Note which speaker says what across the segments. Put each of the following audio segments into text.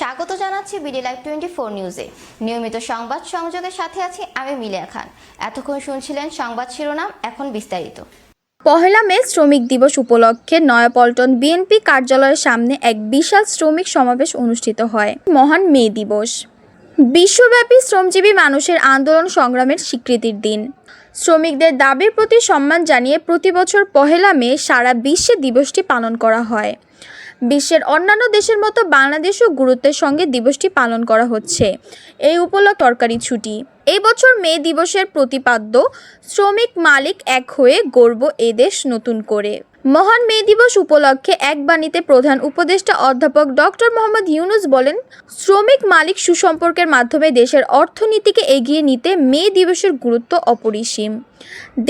Speaker 1: স্বাগত জানাচ্ছি BD live twenty four নিউজে নিয়মিত সংবাদ সংযোগের সাথে আছি আমি মিলিয়া খান এতক্ষণ শুনছিলেন সংবাদ শিরোনাম এখন বিস্তারিত
Speaker 2: পহেলা মে শ্রমিক দিবস উপলক্ষে নয়াপল্টন বিএনপি কার্যালয়ের সামনে এক বিশাল শ্রমিক সমাবেশ অনুষ্ঠিত হয় মহান মে দিবস বিশ্বব্যাপী শ্রমজীবী মানুষের আন্দোলন সংগ্রামের স্বীকৃতির দিন শ্রমিকদের দাবির প্রতি সম্মান জানিয়ে প্রতি বছর পহেলা মে সারা বিশ্বে দিবসটি পালন করা হয় বিশ্বের অন্যান্য দেশের মতো বাংলাদেশও গুরুত্বের সঙ্গে দিবসটি পালন করা হচ্ছে এই উপলক্ষ তরকারি ছুটি এই বছর মে দিবসের প্রতিপাদ্য শ্রমিক মালিক এক হয়ে গর্ব এদেশ নতুন করে মহান মে দিবস উপলক্ষে এক বাণীতে প্রধান উপদেষ্টা অধ্যাপক ডক্টর মোহাম্মদ ইউনুস বলেন শ্রমিক মালিক সুসম্পর্কের মাধ্যমে দেশের অর্থনীতিকে এগিয়ে নিতে মে দিবসের গুরুত্ব অপরিসীম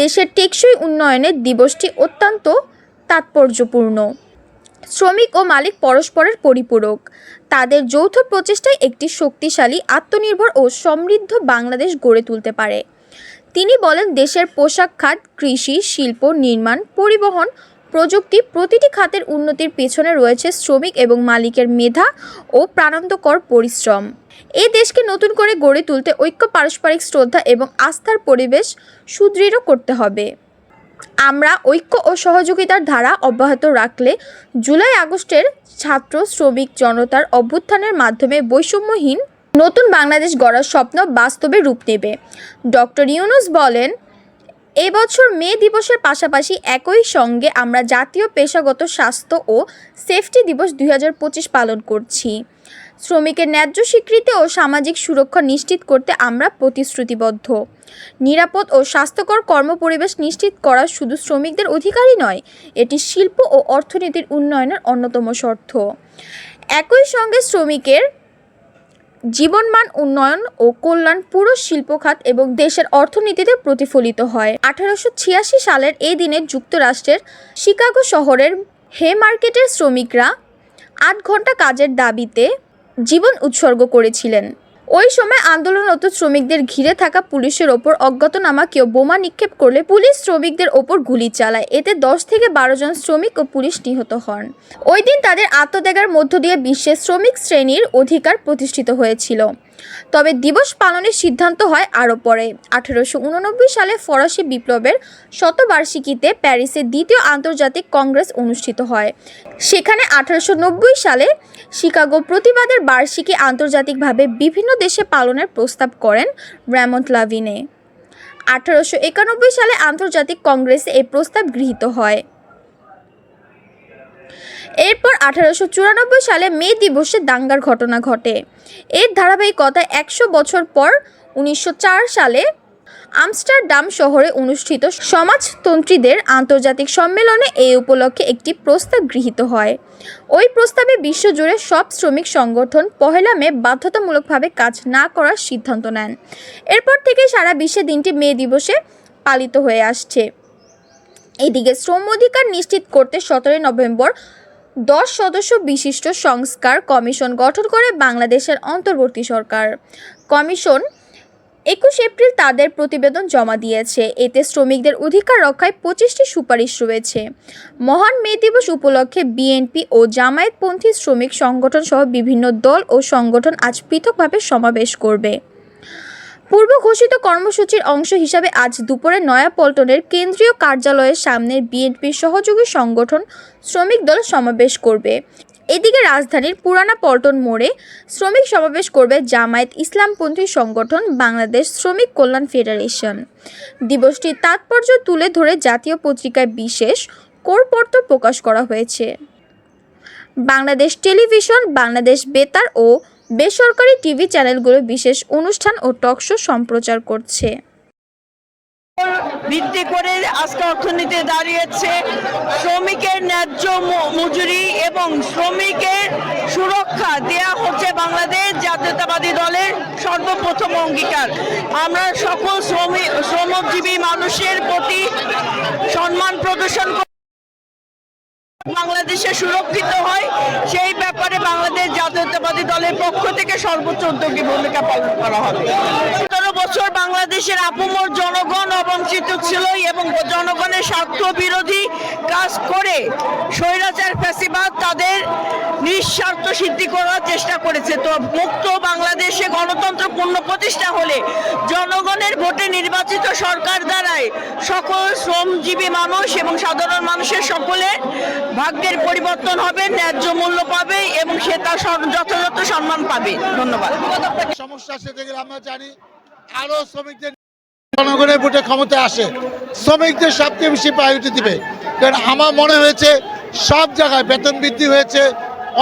Speaker 2: দেশের টেকসই উন্নয়নের দিবসটি অত্যন্ত তাৎপর্যপূর্ণ শ্রমিক ও মালিক পরস্পরের পরিপূরক তাদের যৌথ প্রচেষ্টায় একটি শক্তিশালী আত্মনির্ভর ও সমৃদ্ধ বাংলাদেশ গড়ে তুলতে পারে তিনি বলেন দেশের পোশাক খাত কৃষি শিল্প নির্মাণ পরিবহন প্রযুক্তি প্রতিটি খাতের উন্নতির পেছনে রয়েছে শ্রমিক এবং মালিকের মেধা ও প্রাণান্তকর পরিশ্রম এ দেশকে নতুন করে গড়ে তুলতে ঐক্য পারস্পরিক শ্রদ্ধা এবং আস্থার পরিবেশ সুদৃঢ় করতে হবে আমরা ঐক্য ও সহযোগিতার ধারা অব্যাহত রাখলে জুলাই আগস্টের ছাত্র শ্রমিক জনতার অভ্যুত্থানের মাধ্যমে বৈষম্যহীন নতুন বাংলাদেশ গড়ার স্বপ্ন বাস্তবে রূপ নেবে ডক্টর ইউনুস বলেন এবছর মে দিবসের পাশাপাশি একই সঙ্গে আমরা জাতীয় পেশাগত স্বাস্থ্য ও সেফটি দিবস দুই পালন করছি শ্রমিকের ন্যায্য স্বীকৃতি ও সামাজিক সুরক্ষা নিশ্চিত করতে আমরা প্রতিশ্রুতিবদ্ধ নিরাপদ ও স্বাস্থ্যকর কর্মপরিবেশ নিশ্চিত করা শুধু শ্রমিকদের অধিকারই নয় এটি শিল্প ও অর্থনীতির উন্নয়নের অন্যতম শর্ত একই সঙ্গে শ্রমিকের জীবনমান উন্নয়ন ও কল্যাণ পুরো শিল্পখাত এবং দেশের অর্থনীতিতে প্রতিফলিত হয় আঠারোশো সালের এই দিনে যুক্তরাষ্ট্রের শিকাগো শহরের হে মার্কেটের শ্রমিকরা আট ঘন্টা কাজের দাবিতে জীবন উৎসর্গ করেছিলেন ওই সময় আন্দোলনরত শ্রমিকদের ঘিরে থাকা পুলিশের ওপর অজ্ঞাতনামা কেউ বোমা নিক্ষেপ করলে পুলিশ শ্রমিকদের ওপর গুলি চালায় এতে দশ থেকে বারো জন শ্রমিক ও পুলিশ নিহত হন ওই দিন তাদের আত্মত্যাগের মধ্য দিয়ে বিশ্বে শ্রমিক শ্রেণীর অধিকার প্রতিষ্ঠিত হয়েছিল তবে দিবস পালনের সিদ্ধান্ত হয় আরও পরে আঠেরোশো উননব্বই সালে ফরাসি বিপ্লবের শতবার্ষিকীতে প্যারিসে দ্বিতীয় আন্তর্জাতিক কংগ্রেস অনুষ্ঠিত হয় সেখানে আঠারোশো নব্বই সালে শিকাগো প্রতিবাদের বার্ষিকী আন্তর্জাতিকভাবে বিভিন্ন দেশে পালনের প্রস্তাব করেন র্যামন্ট লাভিনে আঠারোশো একানব্বই সালে আন্তর্জাতিক কংগ্রেসে এই প্রস্তাব গৃহীত হয় এরপর আঠারোশো চুরানব্বই সালে মে দিবসে দাঙ্গার ঘটনা ঘটে এর ধারাবাহিকতায় একশো বছর পর উনিশশো সালে আমস্টারডাম শহরে অনুষ্ঠিত সমাজতন্ত্রীদের আন্তর্জাতিক সম্মেলনে এই উপলক্ষে একটি প্রস্তাব গৃহীত হয় ওই প্রস্তাবে বিশ্বজুড়ে সব শ্রমিক সংগঠন পহেলা মে বাধ্যতামূলকভাবে কাজ না করার সিদ্ধান্ত নেন এরপর থেকে সারা বিশ্বে দিনটি মে দিবসে পালিত হয়ে আসছে এদিকে শ্রম অধিকার নিশ্চিত করতে সতেরোই নভেম্বর দশ সদস্য বিশিষ্ট সংস্কার কমিশন গঠন করে বাংলাদেশের অন্তর্বর্তী সরকার কমিশন একুশ এপ্রিল তাদের প্রতিবেদন জমা দিয়েছে এতে শ্রমিকদের অধিকার রক্ষায় পঁচিশটি সুপারিশ রয়েছে মহান মে দিবস উপলক্ষে বিএনপি ও জামায়াতপন্থী শ্রমিক সংগঠন সহ বিভিন্ন দল ও সংগঠন আজ পৃথকভাবে সমাবেশ করবে পূর্ব ঘোষিত কর্মসূচির অংশ হিসাবে আজ দুপুরে নয়াপল্টনের কেন্দ্রীয় কার্যালয়ের সামনে বিএনপির সহযোগী সংগঠন শ্রমিক দল সমাবেশ করবে এদিকে রাজধানীর পুরানা পল্টন মোড়ে শ্রমিক সমাবেশ করবে জামায়াত ইসলামপন্থী সংগঠন বাংলাদেশ শ্রমিক কল্যাণ ফেডারেশন দিবসটির তাৎপর্য তুলে ধরে জাতীয় পত্রিকায় বিশেষ করপত্র প্রকাশ করা হয়েছে বাংলাদেশ টেলিভিশন বাংলাদেশ বেতার ও বেসরকারি টিভি চ্যানেলগুলো বিশেষ অনুষ্ঠান ও টকশো সম্প্রচার করছে
Speaker 3: ভিত্তি করে আজকে অর্থনীতি দাঁড়িয়েছে শ্রমিকের ন্যায্য মজুরি এবং শ্রমিকের সুরক্ষা দেয়া হচ্ছে বাংলাদেশ জাতীয়তাবাদী দলের সর্বপ্রথম অঙ্গীকার আমরা সকল শ্রমিক শ্রমজীবী মানুষের প্রতি সম্মান প্রদর্শন বাংলাদেশে সুরক্ষিত হয় সেই ব্যাপারে বাংলাদেশ জাতীয়তাবাদী দলের পক্ষ থেকে সর্বোচ্চ উদ্যোগী ভূমিকা পালন করা হবে পনেরো বছর বাংলাদেশের আপমর জনগণ অবঞ্চিত ছিল এবং জনগণের স্বার্থ বিরোধী কাজ করে স্বৈরাচার ফ্যাসিবাদ তাদের নিঃস্বার্থ সিদ্ধি করার চেষ্টা করেছে তো মুক্ত বাংলাদেশে গণতন্ত্র পূর্ণ প্রতিষ্ঠা হলে জনগণের ভোটে নির্বাচিত সরকার দ্বারায় সকল শ্রমজীবী মানুষ এবং সাধারণ মানুষের সকলে ভাগ্যের পরিবর্তন হবে ন্যায্য মূল্য পাবে এবং সে তার যথাযথ সম্মান পাবে ধন্যবাদ
Speaker 4: সমস্যা সেটা আমরা জানি আরো শ্রমিকদের জনগণের ভোটে ক্ষমতায় আসে শ্রমিকদের সবচেয়ে বেশি প্রায়োরিটি দিবে কারণ আমার মনে হয়েছে সব জায়গায় বেতন বৃদ্ধি হয়েছে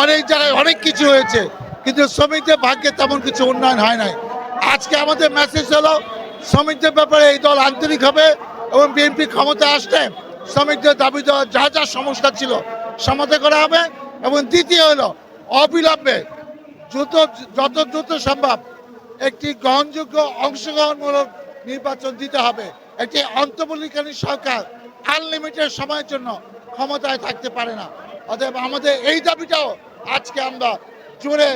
Speaker 4: অনেক জায়গায় অনেক কিছু হয়েছে কিন্তু শ্রমিকদের ভাগ্যে তেমন কিছু উন্নয়ন হয় নাই আজকে আমাদের মেসেজ হলো শ্রমিকদের ব্যাপারে এই দল আন্তরিক হবে এবং বিএনপি ক্ষমতা আসতে শ্রমিকদের দাবি দেওয়া যা যা সমস্যা ছিল সমাধান করা হবে এবং দ্বিতীয় হলো অবিলম্বে দ্রুত যত দ্রুত সম্ভব একটি গ্রহণযোগ্য অংশগ্রহণমূলক নির্বাচন দিতে হবে একটি অন্তর্বলীকালীন সরকার আনলিমিটেড সময়ের জন্য ক্ষমতায় থাকতে পারে না অতএব আমাদের এই দাবিটাও আজকে আমরা জোরে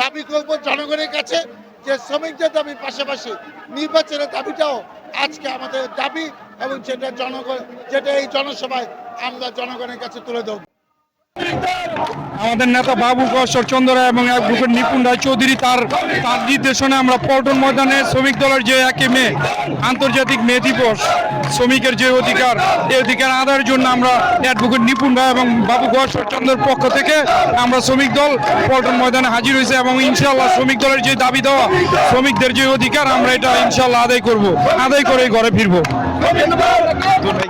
Speaker 4: দাবি করব জনগণের কাছে যে শ্রমিকদের দাবি পাশাপাশি নির্বাচনের দাবিটাও আজকে আমাদের দাবি এবং যেটা জনগণ যেটা এই জনসভায় আমরা জনগণের কাছে তুলে দেব
Speaker 5: আমাদের নেতা বাবু কশ্বর চন্দ্র রায় এবং এক গ্রুপের নিপুণ রায় চৌধুরী তার তার নির্দেশনে আমরা পল্টন ময়দানে শ্রমিক দলের যে একে মে আন্তর্জাতিক মে দিবস শ্রমিকের যে অধিকার এই অধিকার আদায়ের জন্য আমরা অ্যাডভোকেট নিপুণ রায় এবং বাবু কশ্বর চন্দ্রের পক্ষ থেকে আমরা শ্রমিক দল পল্টন ময়দানে হাজির হয়েছে এবং ইনশাল্লাহ শ্রমিক দলের যে দাবি দেওয়া শ্রমিকদের যে অধিকার আমরা এটা ইনশাল্লাহ আদায় করব আদায় করে ঘরে ফিরবো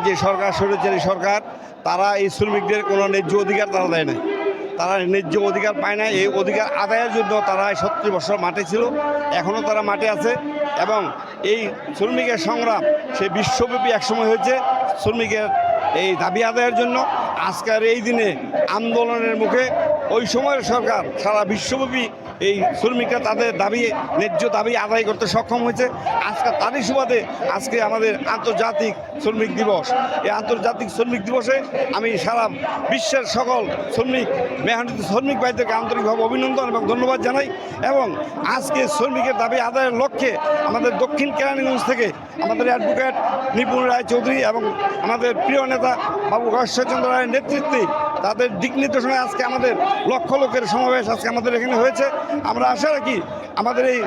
Speaker 6: যে সরকার সরেছে সরকার তারা এই শ্রমিকদের কোনো ন্যায্য অধিকার তারা দেয় না তারা ন্যায্য অধিকার পায় না এই অধিকার আদায়ের জন্য তারা সত্তর বছর মাঠে ছিল এখনও তারা মাঠে আছে এবং এই শ্রমিকের সংগ্রাম সে বিশ্বব্যাপী একসময় হয়েছে শ্রমিকের এই দাবি আদায়ের জন্য আজকের এই দিনে আন্দোলনের মুখে ওই সময়ের সরকার সারা বিশ্বব্যাপী এই শ্রমিকরা তাদের দাবি ন্যায্য দাবি আদায় করতে সক্ষম হয়েছে আজকে তারই সুবাদে আজকে আমাদের আন্তর্জাতিক শ্রমিক দিবস এই আন্তর্জাতিক শ্রমিক দিবসে আমি সারা বিশ্বের সকল শ্রমিক মেহানিত শ্রমিক বাড়িতে আন্তরিকভাবে অভিনন্দন এবং ধন্যবাদ জানাই এবং আজকে শ্রমিকের দাবি আদায়ের লক্ষ্যে আমাদের দক্ষিণ কেরানীগঞ্জ থেকে আমাদের অ্যাডভোকেট নিপুণ রায় চৌধুরী এবং আমাদের প্রিয় নেতা বাবু গশ্বরচন্দ্র রায়ের নেতৃত্বে তাদের দিক নির্দেশনায় আজকে আমাদের লক্ষ লোকের সমাবেশ আজকে আমাদের এখানে হয়েছে আমরা আশা রাখি আমাদের এই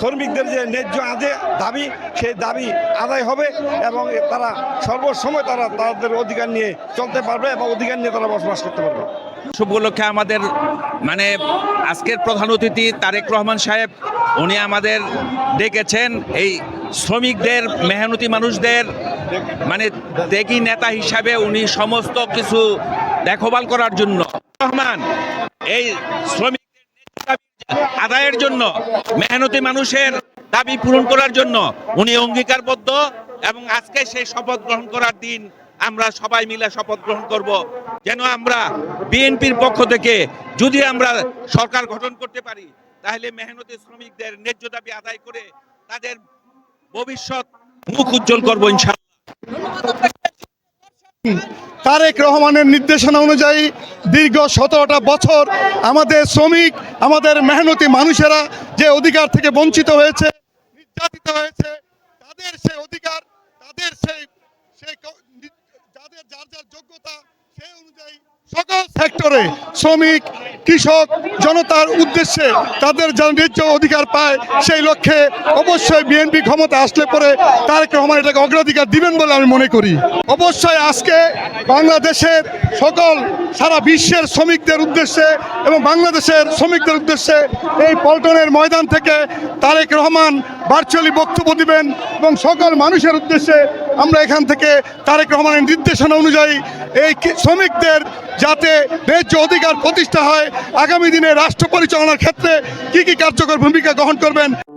Speaker 6: শ্রমিকদের যে ন্যায্য আদে দাবি সেই দাবি আদায় হবে এবং তারা সর্বসময় তারা তাদের অধিকার নিয়ে চলতে পারবে এবং অধিকার নিয়ে তারা বসবাস করতে পারবে
Speaker 7: শুভ উপলক্ষে আমাদের মানে আজকের প্রধান অতিথি তারেক রহমান সাহেব উনি আমাদের ডেকেছেন এই শ্রমিকদের মেহনতি মানুষদের মানে দেখি নেতা হিসাবে উনি সমস্ত কিছু দেখভাল করার জন্য রহমান এই শ্রমিক আদায়ের জন্য মেহনতি মানুষের দাবি পূরণ করার জন্য উনি অঙ্গীকারবদ্ধ এবং আজকে সেই শপথ গ্রহণ করার দিন আমরা সবাই মিলে শপথ গ্রহণ করব যেন আমরা বিএনপির পক্ষ থেকে যদি আমরা সরকার গঠন করতে পারি তাহলে মেহনতি শ্রমিকদের ন্যায্য দাবি আদায় করে তাদের ভবিষ্যৎ মুখ উজ্জ্বল করবো ইনশাআল্লাহ
Speaker 8: তারেক রহমানের নির্দেশনা অনুযায়ী দীর্ঘ সতেরোটা বছর আমাদের শ্রমিক আমাদের মেহনতি মানুষেরা যে অধিকার থেকে বঞ্চিত হয়েছে নির্যাতিত হয়েছে তাদের সেই অধিকার তাদের সেই সেই যাদের যার যার যোগ্যতা সেই অনুযায়ী সকল সেক্টরে শ্রমিক কৃষক জনতার উদ্দেশ্যে তাদের ন্যায্য অধিকার পায় সেই লক্ষ্যে অবশ্যই বিএনপি ক্ষমতা আসলে পরে তারেক রহমান এটাকে অগ্রাধিকার দিবেন বলে আমি মনে করি অবশ্যই আজকে বাংলাদেশের সকল সারা বিশ্বের শ্রমিকদের উদ্দেশ্যে এবং বাংলাদেশের শ্রমিকদের উদ্দেশ্যে এই পল্টনের ময়দান থেকে তারেক রহমান ভার্চুয়ালি বক্তব্য দিবেন এবং সকল মানুষের উদ্দেশ্যে আমরা এখান থেকে তারেক রহমানের নির্দেশনা অনুযায়ী এই শ্রমিকদের যাতে ন্যায্য অধিকার প্রতিষ্ঠা হয় আগামী দিনে রাষ্ট্র পরিচালনার ক্ষেত্রে কি কি কার্যকর ভূমিকা গ্রহণ করবেন